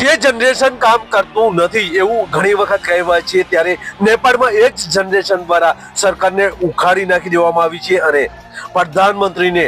જે જનરેશન કામ કરતું નથી એવું ઘણી વખત કહેવાય છે, ત્યારે નેપાળમાં એ જ જનરેશન દ્વારા સરકારને ઉખાડી નાખી દેવામાં આવી છે અને પ્રધાનમંત્રીને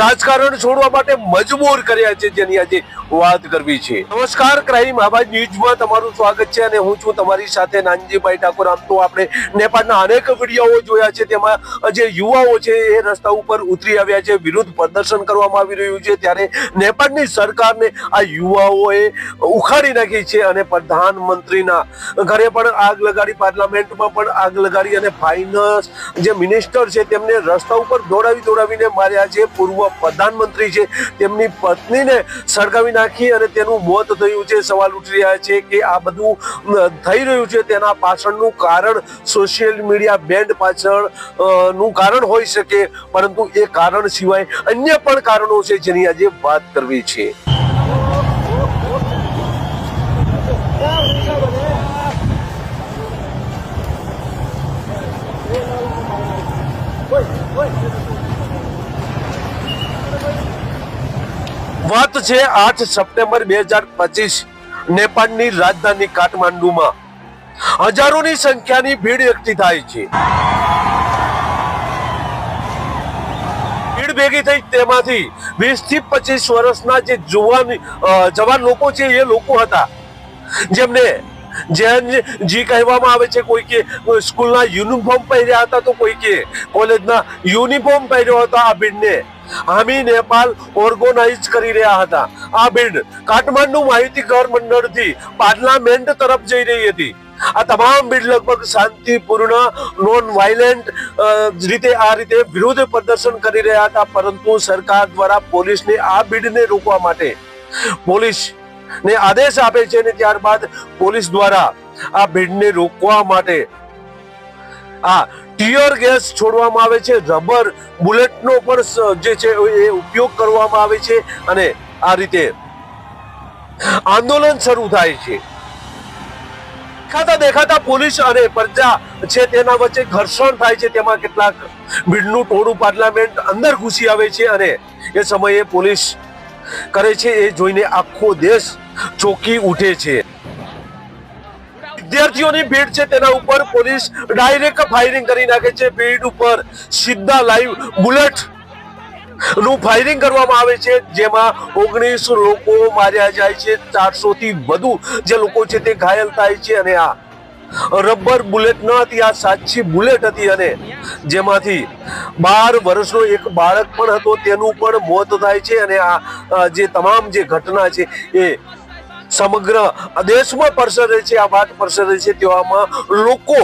રાજકારણ છોડવા માટે મજબૂર કર્યા છે, જેની આજે વાત કરવી છે. નમસ્કાર, ક્રાઇમ આવાજ ન્યૂઝમાં તમારું સ્વાગત છે અને હું છું તમારી સાથે નાનજીભાઈ ઠાકોર. આમ તો આપણે નેપાળના અનેક વીડિયો જોયા છે. તેમાં જે યુવાઓ છે એ રસ્તા ઉપર ઉતરી આવ્યા છે. વિરુદ્ધ પ્રદર્શન કરવામાં આવી રહ્યું છે. ત્યારે નેપાળની સરકારને આ યુવાઓએ ઉખાડી નાખી છે અને પ્રધાનમંત્રીના ઘરે પણ આગ લગાડી, પાર્લામેન્ટમાં પણ આગ લગાડી અને ફાઇનાન્સ જે મિનિસ્ટર છે તેમને રસ્તા ઉપર દોડાવી દોડાવીને માર્યા છે. પૂર્વ પ્રધાનમંત્રી છે. તેમની પત્નીને સળગાવી નાખી અને તેનું મોત થયું છે. સવાલ ઉઠી રહ્યા છે કે આ બધું થઈ રહ્યું છે તેના પાછળનું કારણ સોશિયલ મીડિયા બેન્ડ પાછળનું કારણ હોઈ શકે. પરંતુ એ કારણ સિવાય અન્ય પણ કારણો છે જેની આજે વાત કરવી છે. વાત છે આઠ સપ્ટેમ્બર બે હજાર પચીસ નેપાળની રાજધાની કાઠમાંડુમાં. હજારોની સંખ્યાની ભીડ એકઠી થાય છે. ભીડ ભેગી થઈ તેમાંથી વીસથી પચીસ વર્ષના જે જુવાન જવાન લોકો છે એ લોકો હતા. જેમને જેન જે કહેવામાં આવે છે કોઈ કે, સ્કૂલના યુનિફોર્મ પહેર્યા હતા તો કોઈ કે, કોલેજના યુનિફોર્મ પહેર્યો હતો આ ભીડને. હામી નેપાલ ઓર્ગોનાઇઝ કરી રહ્યા હતા. આ ભીડ કાઠમાંડુ માહિતી ઘર મંડળથી પાર્લામેન્ટ તરફ જઈ રહી હતી. આ તમામ ભીડ લગભગ શાંતિપૂર્ણ નોન વાયલેન્ટ રીતે આ રીતે વિરોધ પ્રદર્શન કરી રહ્યા હતા, પરંતુ સરકાર દ્વારા પોલીસને આ ભીડને રોકવા માટે પોલીસ ને આદેશ આપે છે ને ત્યારબાદ પોલીસ દ્વારા આ ભીડને રોકવા માટે આ ટીયર ગેસ છોડવામાં આવે છે, રબર બુલેટનો પણ જે છે એ ઉપયોગ કરવામાં આવે છે અને આ રીતે આંદોલન શરૂ થાય છે. દેખાતા દેખાતા પોલીસ અને પ્રજા છે તેના વચ્ચે ઘર્ષણ થાય છે, તેમાં કેટલાક ભીડનું ટોળું પાર્લામેન્ટ અંદર ઘૂસી આવે છે અને એ સમયે પોલીસ કરે છે એ જોઈને આખો દેશ ચોકી ઉઠે છે. વિદ્યાર્થીઓની ભીડ છે તેના ઉપર પોલીસ ડાયરેક્ટ ફાયરિંગ કરી નાખે છે. ભીડ ઉપર સીધા લાઈવ બુલેટનું ફાયરિંગ કરવામાં આવે છે. જેમાં ઓગણીસ લોકો માર્યા જાય છે. ચારસો થી વધુ જે લોકો છે તે ઘાયલ થાય છે અને આ રબર બુલેટ ન હતી, આ સાચી બુલેટ હતી અને જેમાંથી બાર વર્ષનો એક બાળક પણ હતો, તેનું પણ મોત થાય છે અને આ જે તમામ જે ઘટના છે એ સમગ્ર દેશમાં પરસરે છે, આ વાત પરસરે છે તેવામાં લોકો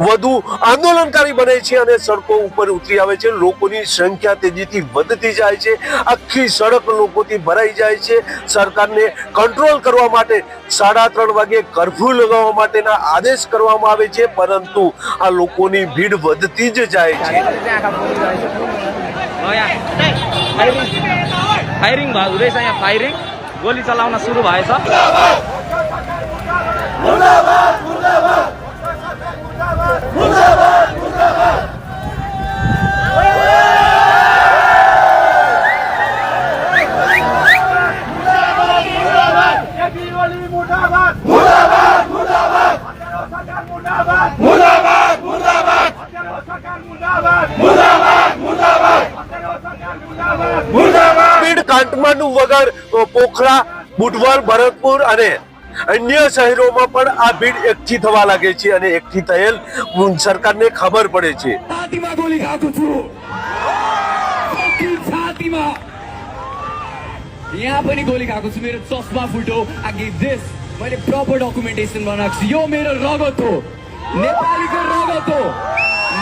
વધુ આંદોલનકારી બને છે અને સડકો ઉપર ઉતરી આવે છે લોકોની સંખ્યા તેજીથી વધતી જાય છે આખી સડક લોકોથી ભરાઈ જાય છે સરકારને કંટ્રોલ કરવા માટે સાડા ત્રણ વાગે કરફ્યુ લગાવવા માટેના આદેશ કરવામાં આવે છે પરંતુ આ લોકોની ભીડ વધતી જ જાય છે फायरिङ भयो हुँदैछ यहाँ फायरिङ गोली चलाउन सुरु भएछ મુર્દાબાદ ભીડ કાઠમાંડુ વગર અ, પોખરા બુટવલ ભરતપુર અને અન્ય શહેરોમાં પણ આ ભીડ એકઠી થવા લાગે છે અને એકઠી થયેલ ઉમ, સરકારને ખબર પડે છે छातीमा गोली खाएको छु Fucking छातीमा यहाँ पनि गोली खाएको छु मेरो चस्मा फुट्यो आगे देश मैले प्रपर डकुमेन्टेसन बनाएको छु यो मेरो रगत हो नेपालीको रगत हो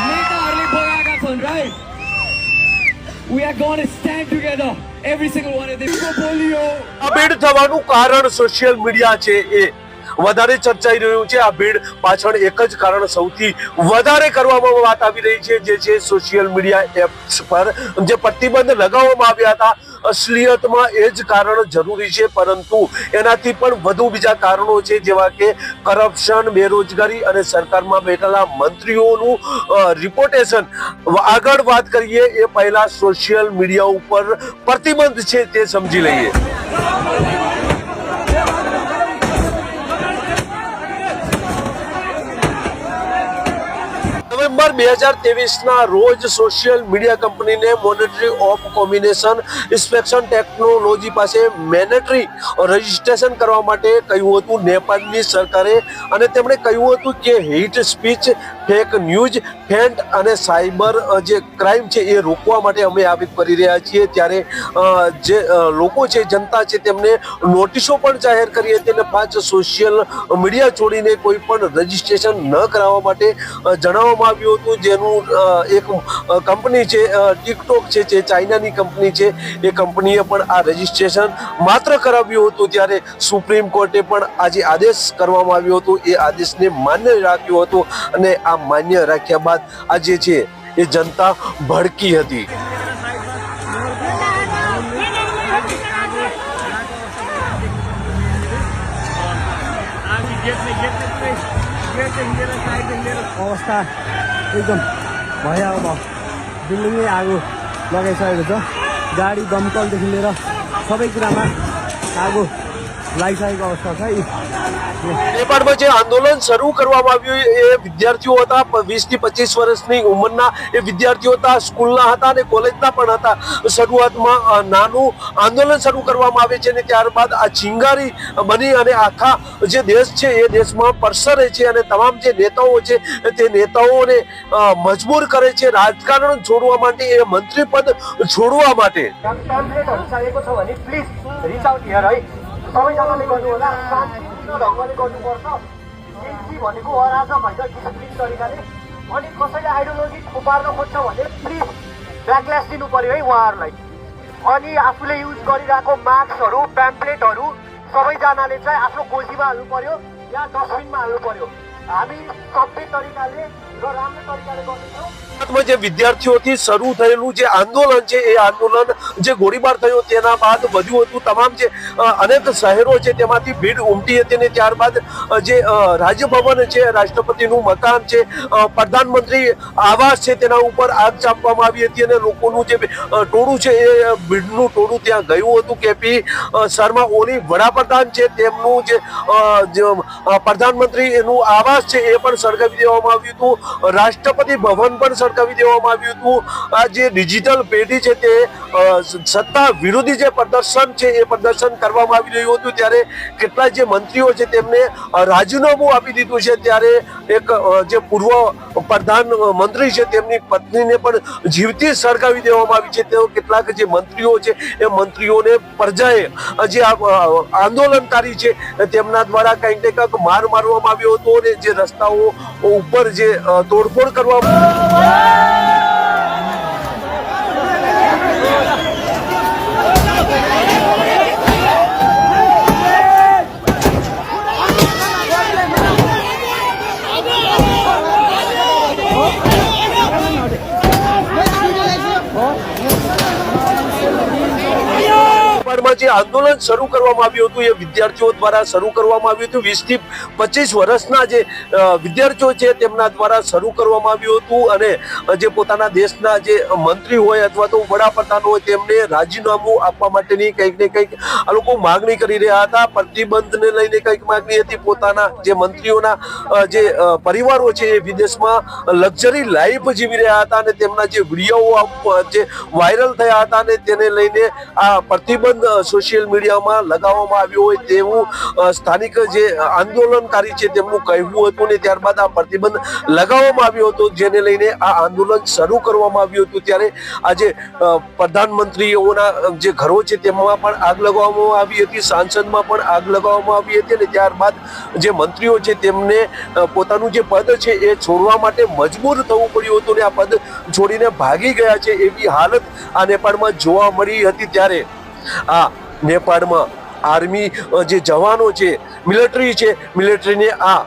नेताहरूले बगाएका छन् right We are going to stand together. every single one of them. Polio. આ બેડ થવાનું કારણ સોશિયલ મીડિયા છે એ વધારે ચર્ચાઈ રહ્યું છે. આ ભીડ પાછળ એક જ કારણ સૌથી વધારે કરવામાં વાત આવી રહી છે, જે છે સોશિયલ મીડિયા એપ્સ પર, જે પ્રતિબંધ લગાવવામાં આવ્યા હતા. અસલિયતમાં એ જ કારણ જરૂરી છે, પરંતુ એનાથી પણ વધુ બીજા કારણો છે, જેવા કે કરપ્શન બેરોજગારી અને સરકારમાં બેઠેલા મંત્રીઓનું રિપોર્ટેશન આગળ વાત કરીએ, એ પહેલા સોશિયલ મીડિયા ઉપર પ્રતિબંધ છે, તે સમજી લઈએ. ડિસેમ્બર બે હજાર તેવીસના રોજ સોશિયલ મીડિયા કંપનીને monetary of combination inspection technology પાસે મેનેટરી રજીસ્ટ્રેશન કરવા માટે કહ્યું હતું. નેપાળની સરકારે અને તેમણે કહ્યું હતું કે હિટ સ્પીચ ફેક ન્યૂઝ ફેન્ટ અને સાયબર જે ક્રાઇમ છે, એ રોકવા માટે અમે આવી કરી રહ્યા છીએ. ત્યારે જે લોકો છે, જનતા છે, તેમને નોટિસો પણ જાહેર કરી હતી અને પાંચ સોશિયલ મીડિયા છોડીને કોઈ પણ રજીસ્ટ્રેશન ન કરાવવા માટે જણાવવામાં આવ્યું હતું. જેનું એક કંપની છે ટિકટોક છે, જે ચાઇનાની કંપની છે, એ કંપનીએ પણ આ રજીસ્ટ્રેશન માત્ર કરાવ્યું હતું. ત્યારે સુપ્રીમ કોર્ટે પણ આજે આદેશ કરવામાં આવ્યો હતો. એ આદેશને માન્ય રાખ્યો હતો અને આ માન્ય રાખ્યા બાદ આજે છે એ જનતા ભડકી હતી अवस्था एकदम भयो अब बिल्डिङै आगो लगाइसकेको छ गाडी दमकलदेखि लिएर सबै कुरामा आगो જે આંદોલન શરૂ કરવામાં આવ્યું એ વિદ્યાર્થીઓ હતા વીસથી પચીસ વર્ષની ઉંમરના એ વિદ્યાર્થીઓ હતા સ્કૂલના હતા અને કોલેજના પણ હતા. શરૂઆતમાં નાનું આંદોલન શરૂ કરવામાં આવે છે અને ત્યારબાદ આ ચિંગારી બની અને આખા જે દેશ છે એ દેશમાં પરસરે છે અને તમામ જે નેતાઓ છે તે નેતાઓને મજબૂર કરે છે. રાજકારણ છોડવા માટે એ મંત્રી પદ છોડવા માટે. सबैजनाले गर्नु होला शान्तिपूर्ण ढङ्गले गर्नुपर्छ एनसी भनेको अराजक होइन डिसिप्लिन तरिकाले अनि कसैले आइडियोलोजी थुपार्न खोज्छ भने प्लिज ब्याकल्यास दिनु पर्यो है उहाँहरूलाई अनि आफूले युज गरिरहेको मास्कहरू प्याम्पलेटहरू सबैजनाले चाहिँ आफ्नो गोजीमा हाल्नु पर्यो या डस्टबिनमा हाल्नु पर्यो हामी सभ्य तरिकाले જે વિદ્યાર્થીઓથી શરૂ થયેલું જે આંદોલન છે, એ આંદોલન જે ગોળીબાર થયો, તેના બાદ વધ્યું હતું તમામ જે અનેક શહેરો છે, તેમાંથી ભીડ ઉમટી હતી અને ત્યારબાદ જે રાજભવન છે, રાષ્ટ્રપતિનું મકાન છે પ્રધાનમંત્રી આવાસ છે, તેના ઉપર આગ ચાંપવામાં આવી હતી અને લોકોનું જે ટોળું છે, એ ભીડનું ટોળું ત્યાં ગયું હતું. કેપી શર્મા ઓલી વડાપ્રધાન છે, તેમનું જે પ્રધાનમંત્રી એનું આવાસ છે, એ પણ સળગાવી દેવામાં આવ્યું હતું. રાષ્ટ્રપતિ ભવન પણ સળગાવી દેવામાં આવ્યું હતું. આ જે ડિજિટલ પેઢી છે તે સત્તા વિરોધી જે પ્રદર્શન છે એ પ્રદર્શન કરવામાં આવી રહ્યું હતું. ત્યારે કેટલાય જે મંત્રીઓ છે તેમને રાજીનામું આપી દીધું છે. ત્યારે એક જે પૂર્વ પ્રધાન મંત્રી છે તેમની પત્નીને પણ જીવતી સળગાવી દેવામાં આવી છે. તેઓ કેટલાક જે મંત્રીઓ છે એ મંત્રીઓને પ્રજાએ જે આંદોલનકારી છે, તેમના દ્વારા કંઈક ને કંઈક માર મારવામાં આવ્યો હતો. અને જે રસ્તાઓ ઉપર જે તોડફોડ કરવામાં નેપાળમાં જે આંદોલન શરૂ કરવામાં આવ્યું હતું, એ વિદ્યાર્થીઓ દ્વારા શરૂ કરવામાં આવ્યું હતું. વીસથી પચીસ વર્ષના જે વિદ્યાર્થીઓ છે, તેમના દ્વારા શરૂ કરવામાં આવ્યું હતું અને જે પોતાના દેશના જે મંત્રી હોય અથવા તો વડાપ્રધાન હોય, તેમને રાજીનામું આપવા માટેની કંઈક ને કંઈક આ લોકો માગણી કરી રહ્યા હતા. પ્રતિબંધને લઈને કંઈક માગણી હતી. પોતાના જે મંત્રીઓના જે પરિવારો છે, એ વિદેશમાં લક્ઝરી લાઈફ જીવી રહ્યા હતા અને તેમના જે વીડિયો જે વાયરલ થયા હતા અને તેને લઈને આ પ્રતિબંધ સોશિયલ મીડિયામાં લગાવવામાં આવ્યો હોય તેવું સ્થાનિક જે આંદોલનકારી છે તેમનું કહેવું હતું ને ત્યારબાદ આ પ્રતિબંધ લગાવવામાં આવ્યો હતો, જેને લઈને આ આંદોલન શરૂ કરવામાં આવ્યું હતું. ત્યારે આજે પ્રધાનમંત્રીઓના જે ઘરો છે તેમાં પણ આગ લગાવવામાં આવી હતી, સાંસદમાં પણ આગ લગાવવામાં આવી હતી અને ત્યારબાદ જે મંત્રીઓ છે તેમને પોતાનું જે પદ છે એ છોડવા માટે મજબૂર થવું પડ્યું હતું ને આ પદ છોડીને ભાગી ગયા છે એવી હાલત આ નેપાળમાં જોવા મળી હતી. ત્યારે આ નેપાળમાં આર્મી જે જવાનો છે, મિલિટરી છે, મિલિટરીને આ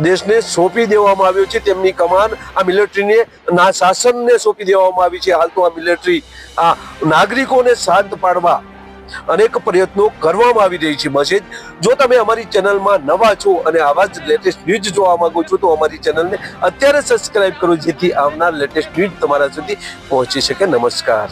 દેશને સોંપી દેવામાં આવ્યો છે. તેમની કમાન આ મિલિટરીને, ના, શાસનને સોંપી દેવામાં આવી છે. હાલ તો આ મિલિટરી આ નાગરિકોને શાંત પાડવા અનેક પ્રયત્નો કરવામાં આવી રહી છે. મસેજ જો તમે અમારી ચેનલમાં નવા છો અને આવા જ લેટેસ્ટ ન્યૂઝ જોવા માંગો છો, તો અમારી ચેનલને અત્યારે સબસ્ક્રાઇબ કરો, જેથી આવનાર લેટેસ્ટ ન્યૂઝ તમારા સુધી પહોંચી શકે. નમસ્કાર.